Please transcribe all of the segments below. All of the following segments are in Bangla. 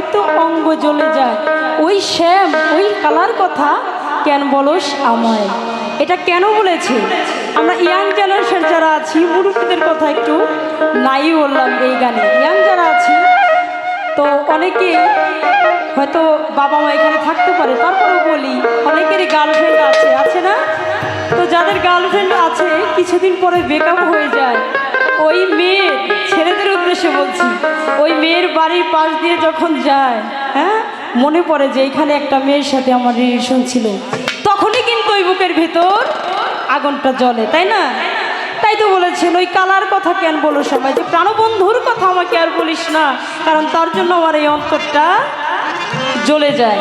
পাপিত অঙ্গ জ্বলে যায়। ওই শ্যাম, ওই কালার কথা কেন বলস আমায়? এটা কেন বলেছে? আমরা ইয়াং জেনারেশন যারা আছি মুরব্বীদের কথা একটু নাই বললাম এই গানে। ইয়াং যারা আছি, তো অনেকে হয়তো বাবা মা এখানে থাকতে পারে, তারপরেও বলি, অনেকেরই গার্লফ্রেন্ড আছে আছে না? তো যাদের গার্লফ্রেন্ড আছে, কিছুদিন পরে ব্রেকআপ হয়ে যায়। ওই মেয়ে, ছেলেদের উদ্দেশ্যে বলছি, ওই মেয়ের বাড়ির পাশ দিয়ে যখন যায় হ্যাঁ মনে পড়ে যে এখানে একটা মেয়ের সাথে আমার রিলেশন ছিল। তখনই কিন্তু ওই বুকের ভেতর আগুনটা জ্বলে, তাই না? তাই তো বলেছেন, ওই কালার কথা কেন বলো সবাই? যে প্রাণবন্ধুর কথা আমাকে আর বলিস না, কারণ তার জন্য আমার এই অন্তরটা জ্বলে যায়।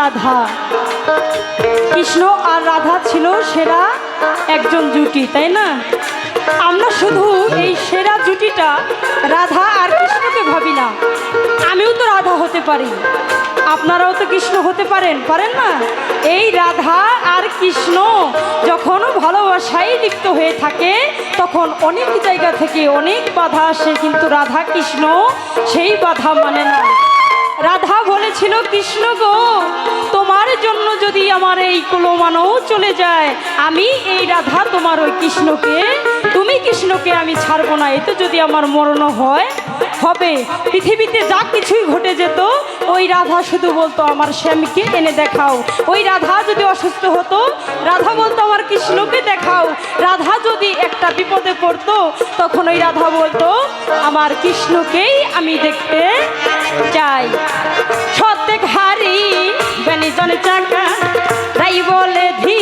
রাধা। কৃষ্ণ আর রাধা ছিল সেরা একজন জুটি, তাই না? আমরা শুধু এই সেরা জুটিটা রাধা আর কৃষ্ণকে ভাবি না। আমিও তো রাধা হতে পারি। আপনারাও তো কৃষ্ণ হতে পারেন পারেন না? এই রাধা আর কৃষ্ণ যখন ভালোবাসায় লিপ্ত হয়ে থাকে, তখন অনেক জায়গা থেকে অনেক বাধা আসে, কিন্তু রাধা কৃষ্ণ সেই বাধা মানে না। রাধা বলেছিল, কৃষ্ণ গো, তোমার জন্য যদি আমার এই কুলমানও চলে যায়, আমি এই রাধা তোমার ওই কৃষ্ণকে, তুমি কৃষ্ণকে আমি ছাড়বো না, এতে যদি আমার মরণ হয়, হবে। পৃথিবীতে যা কিছুই ঘটে যেত, ওই রাধা শুধু বলতো, আমার শ্যামকে এনে দেখাও। ওই রাধা যদি অসুস্থ হতো, রাধা বলতো, আমার কৃষ্ণকে দেখাও। রাধা যদি একটা বিপদে পড়তো, তখন ওই রাধা বলতো, আমার কৃষ্ণকেই আমি দেখতে চাই। সত্যেক হারি বেনিজন চাকা তাই বলে ধি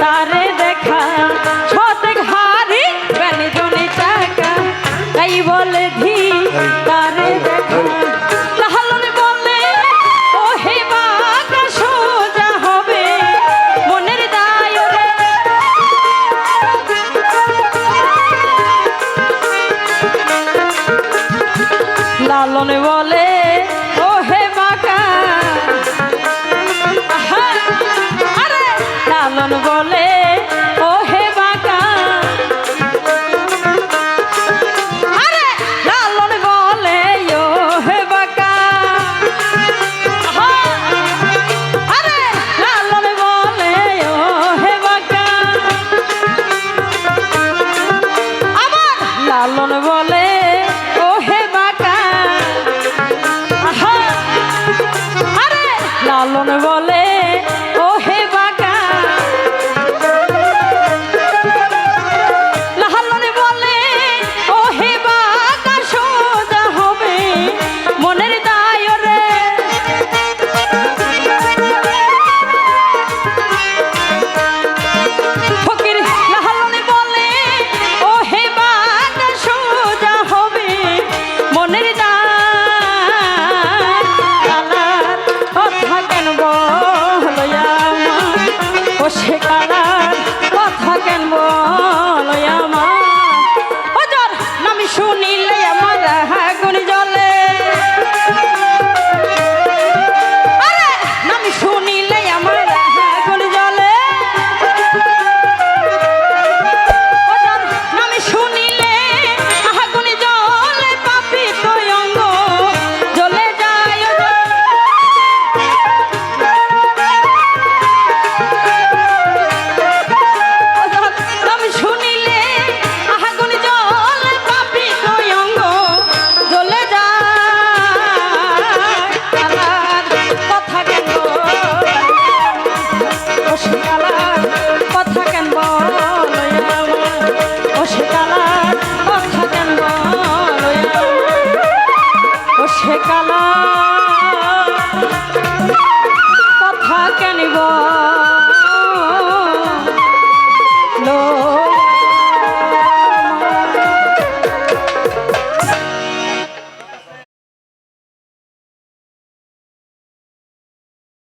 তারে দেখা। সত্যেক হারি বেনিজন চাকা তাই বলে ধি তারে লালন বলে